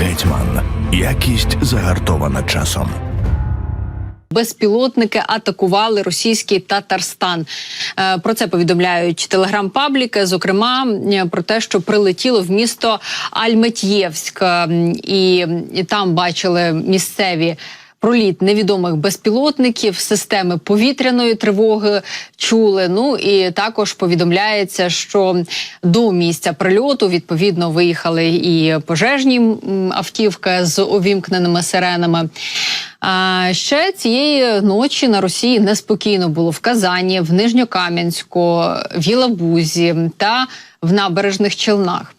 Гетьман. Якість загартована часом. Безпілотники атакували російський Татарстан. Е, Про це повідомляють телеграм-пабліки. Зокрема, е, про те, що прилетіло в місто Альметьєвськ, і там бачили місцеві. Проліт невідомих безпілотників, системи повітряної тривоги чули. Ну і також повідомляється, що до місця прильоту відповідно виїхали і пожежні автівки з увімкненими сиренами. А ще цієї ночі на Росії неспокійно було в Казані, в Нижньокам'янську, в Єлабузі та в набережних Челнах.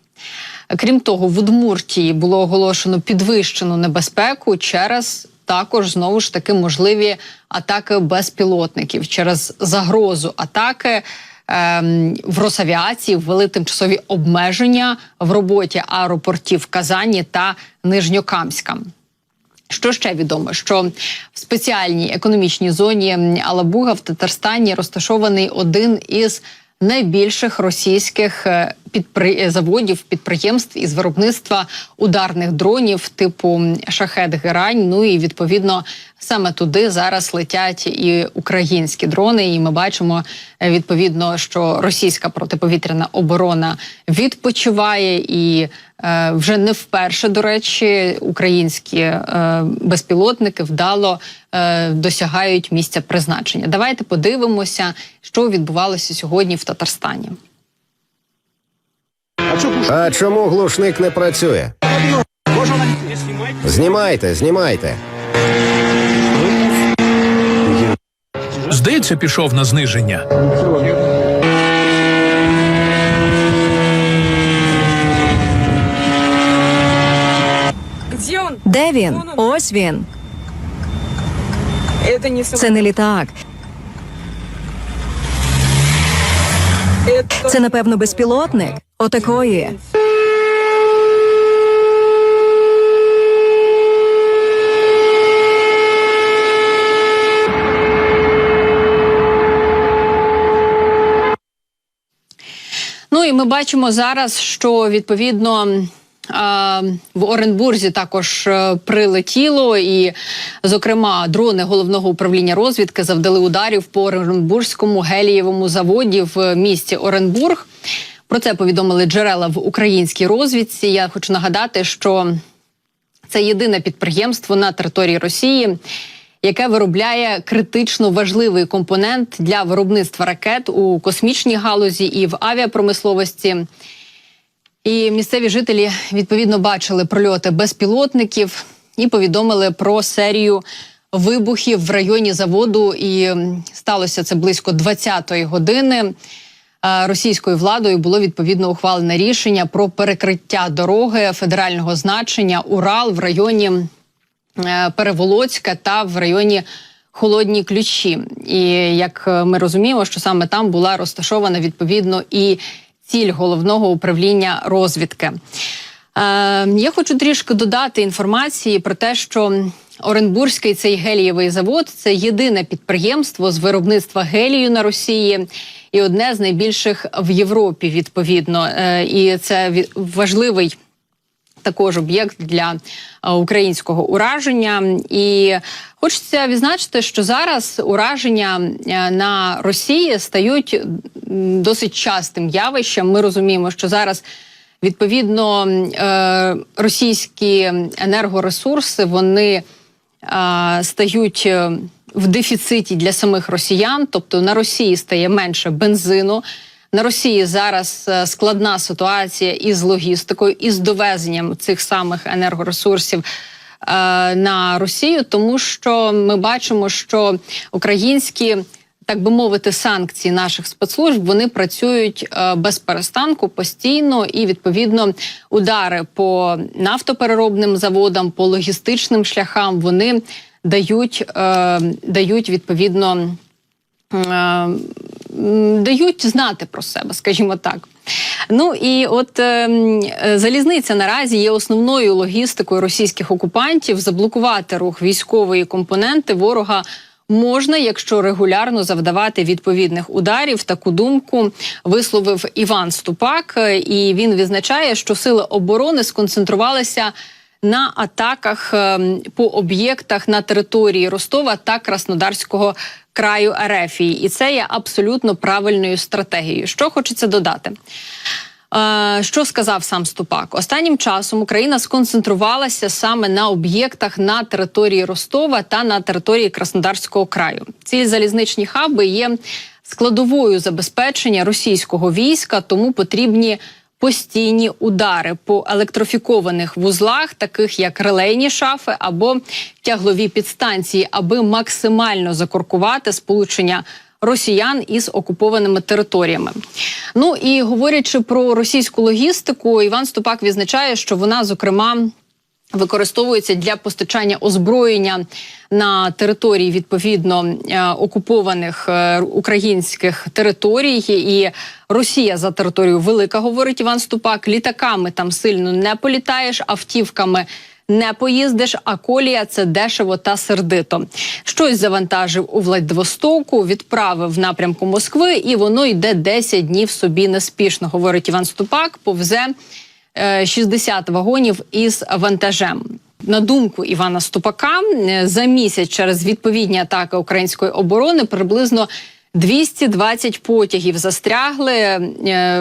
Крім того, в Удмуртії було оголошено підвищену небезпеку через також знову ж таки можливі атаки безпілотників через загрозу атаки. ем, В Росавіації ввели тимчасові обмеження в роботі аеропортів Казані та Нижньокамська. Що ще відомо? Що в спеціальній економічній зоні Алабуга в Татарстані розташований один із найбільших російських е, підпри... заводів підприємств із виробництва ударних дронів типу шахет Герань. Ну і відповідно саме туди зараз летять і українські дрони. І ми бачимо відповідно, що російська протиповітряна оборона відпочиває і. Е, Вже не вперше, до речі, українські е, безпілотники вдало е, досягають місця призначення. Давайте подивимося, що відбувалося сьогодні в Татарстані. А чому глушник не працює? Знімайте, знімайте. Здається, пішов на зниження. Де він? Ось він. Це не літак. Це напевно безпілотник. Отакої. Ну і ми бачимо зараз, що відповідно. В Оренбурзі також е, прилетіло, і, зокрема, дрони головного управління розвідки завдали ударів по Оренбурзькому гелієвому заводі в місті Оренбург. Про це повідомили джерела в українській розвідці. Я хочу нагадати, що це єдине підприємство на території Росії, яке виробляє критично важливий компонент для виробництва ракет у космічній галузі і в авіапромисловості. І місцеві жителі відповідно бачили прольоти безпілотників і повідомили про серію вибухів в районі заводу. І сталося це близько 20-ї години. Російською владою було відповідно ухвалене рішення про перекриття дороги федерального значення Урал в районі е, Переволоцька та в районі Холодні ключі. І як ми розуміємо, що саме там була розташована відповідно і ціль головного управління розвідки. Е, я хочу трішки додати інформації про те, що Оренбурзький цей гелієвий завод це єдине підприємство з виробництва гелію на Росії і одне з найбільших в Європі. Відповідно, Е, і це важливий також об'єкт для е, українського ураження. І хочеться відзначити, що зараз ураження е, на Росії стають досить частим явищем. Ми розуміємо, що зараз. Відповідно, е, російські енергоресурси вони стають в дефіциті для самих росіян, тобто на Росії стає менше бензину. На Росії зараз е, складна ситуація із логістикою, із довезенням цих самих енергоресурсів е, на Росію, тому що ми бачимо, що українські. Так би мовити, санкції наших спецслужб вони працюють е, без перестанку постійно, і відповідно удари по нафтопереробним заводам, по логістичним шляхам вони дають, дають відповідно дають знати про себе, скажімо так. Ну і от е, залізниця наразі є основною логістикою російських окупантів. Заблокувати рух військової компоненти ворога. Можна, якщо регулярно завдавати відповідних ударів, таку думку висловив Іван Ступак, Е, і він відзначає, що сили оборони сконцентрувалися на атаках ем, по об'єктах на території Ростова та Краснодарського краю Ерефії. І це є абсолютно правильною стратегією. Що хочеться додати? Е, Що сказав сам Ступак? Останнім часом Україна сконцентрувалася саме на об'єктах на території Ростова та на території Краснодарського краю. Ці залізничні хаби є складовою забезпечення російського війська, тому потрібні постійні удари по електрофікованих вузлах, таких як релейні шафи або тяглові підстанції, аби максимально закоркувати сполучення росіян із окупованими територіями. Ну і говорячи про російську логістику, Іван Ступак відзначає, що вона зокрема. Використовується для постачання озброєння на території відповідно е, окупованих е, українських територій. І Росія за територію велика, говорить Іван Ступак. Літаками там сильно не політаєш, автівками не поїздиш, а колія це дешево та сердито. Щось завантажив у Владивостоку, відправив в напрямку Москви, і воно йде 10 днів собі неспішно. Говорить Іван Ступак, повзе 60 вагонів із вантажем. На думку Івана Ступака, е, за місяць через відповідні атаки української оборони приблизно 220 потягів застрягли е,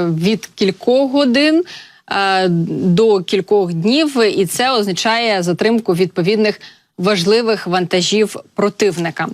від кількох годин е, до кількох днів, і це означає затримку відповідних важливих вантажів противника.